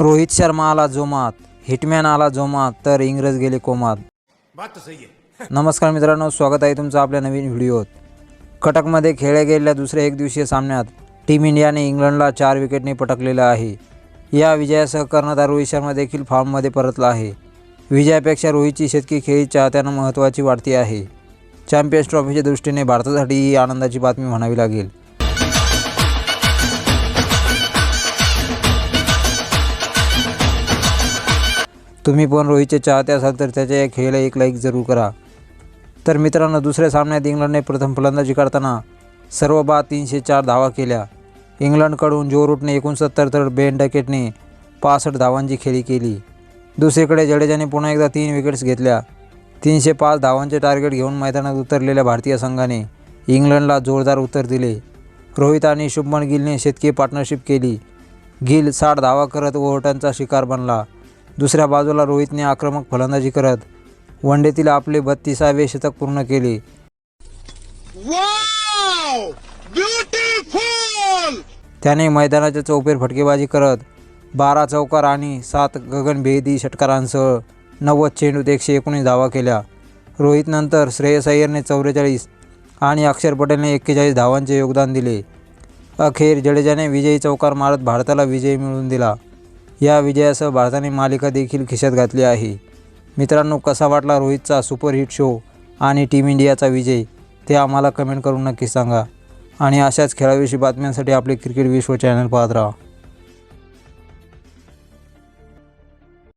रोहित शर्मा आला जोमात हिटमॅन आला जोमात तर इंग्रज गेले कोमात. नमस्कार मित्रांनो स्वागत आहे तुमचं आपल्या नवीन व्हिडिओत. कटकमध्ये खेळल्या गेलेल्या दुसऱ्या एकदिवसीय सामन्यात टीम इंडियाने इंग्लंडला चार विकेटने पटकलेलं आहे. या विजयासह कर्णधार रोहित शर्मा देखील फॉर्ममध्ये परतला आहे. विजयापेक्षा रोहितची शतकी खेळी चाहत्यांना महत्त्वाची वाटते आहे. चॅम्पियन्स ट्रॉफीच्या दृष्टीने भारतासाठी ही आनंदाची बातमी म्हणावी लागेल. तुम्ही पण रोहितचे चाहते असाल तर त्याच्या या खेळीला एक लाईक जरूर करा. तर मित्रांनो दुसऱ्या सामन्यात इंग्लंडने प्रथम फलंदाजी करताना सर्व बाद तीनशे चार धावा केल्या. इंग्लंडकडून जो रूटने एकोणसत्तर तर बेन डकेटने पासष्ट धावांची खेळी केली. दुसरीकडे जडेजाने पुन्हा एकदा तीन विकेट्स घेतल्या. तीनशे पाच धावांचे टार्गेट घेऊन मैदानात उतरलेल्या भारतीय संघाने इंग्लंडला जोरदार उत्तर दिले. रोहित आणि शुभमन गिलने शतकीय पार्टनरशिप केली. गिल साठ धावा करत ओव्हरटनचा शिकार बनला. दुसऱ्या बाजूला रोहितने आक्रमक फलंदाजी करत वनडेतील आपले बत्तीसावे शतक पूर्ण केले. त्याने मैदानाच्या चौफेर फटकेबाजी करत बारा चौकार आणि सात गगनभेदी षटकारांसह नव्वद चेंडूत एकशे एकोणीस धावा केल्या. रोहितनंतर श्रेयस अय्यरने चौवेचाळीस आणि अक्षर पटेलने एक्केचाळीस धावांचे योगदान दिले. अखेर जडेजाने विजयी चौकार मारत भारताला विजय मिळवून दिला. या विजयासह भारताने मालिका देखील खिशात घातली आहे. मित्रांनो कसा वाटला रोहितचा सुपरहिट शो आणि टीम इंडियाचा विजय ते आम्हाला कमेंट करून नक्की सांगा. आणि अशाच खेळाविषयी बातम्यांसाठी आपले क्रिकेट विश्व चॅनल पाहत राहा.